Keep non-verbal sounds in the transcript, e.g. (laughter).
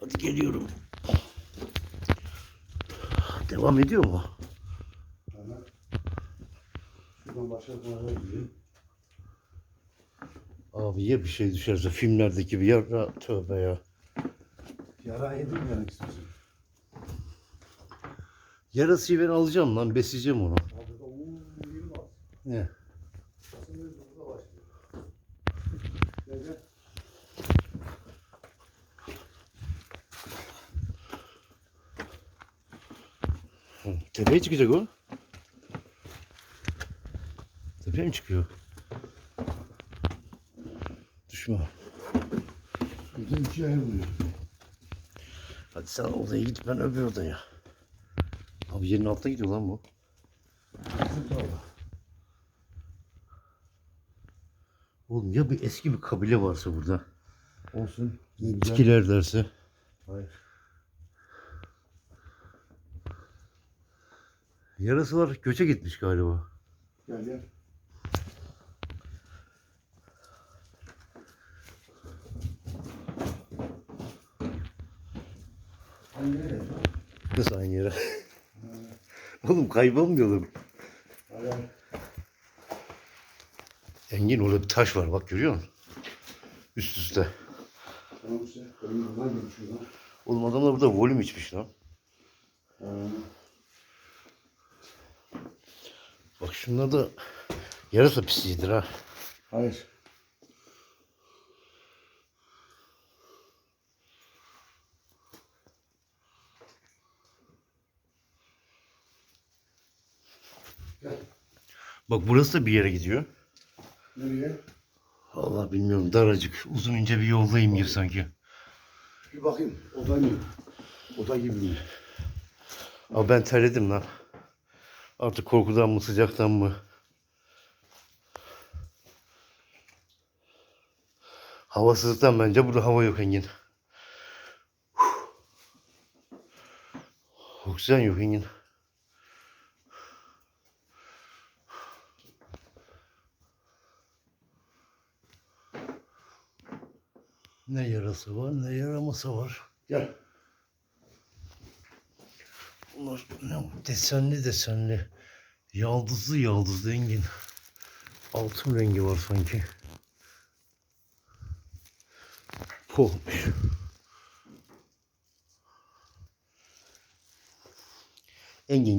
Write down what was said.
Hadi geliyorum. Devam ediyor mu? Şuradan gidiyor. Abi ya bir şey düşerse filmlerdeki gibi ya tövbe ya. Yara yedim yani istiyorsun. Yarasıyı ben alacağım lan besleyeceğim onu. Ne? Aslında burada başlıyor. Gel gel. Hı, Tepeye çıkacak o. Tepeye mi çıkıyor? Düşme. Bütün ikiye ayrılıyor. Hadi sen odaya git ben öbür odaya. Abi yerin altına gidiyor lan bu. Oğlum ya bir eski bir kabile varsa burada. Olsun. İçkiler derse. Hayır. Yarası var göçe gitmiş galiba. Gel gel. Hangi yere? Nasıl aynı yere? (laughs) Oğlum kaybolmayalım. Hayır. Engin orada bir taş var bak görüyor musun? Üst üste. Tamam işte. Oğlum adamlar burada volüm içmiş lan. Ee, Bak şunlar da yarasa pisliğidir ha. hayır. Gel. Bak burası da bir yere gidiyor. Nereye? Allah bilmiyorum daracık uzun ince bir yoldayım gibi sanki. Bir bakayım. Oda mı? Oda gibi mi? Abi ben terledim lan. Artık korkudan mı sıcaktan mı? Havasızlıktan bence burada hava yok Engin. Oksijen yok Engin. Ne yarası var ne yaraması var. Gel. Bunlar ne desenli desenli. Yaldızlı yaldızlı Engin. Altın rengi var sanki. Pohmuş. Engin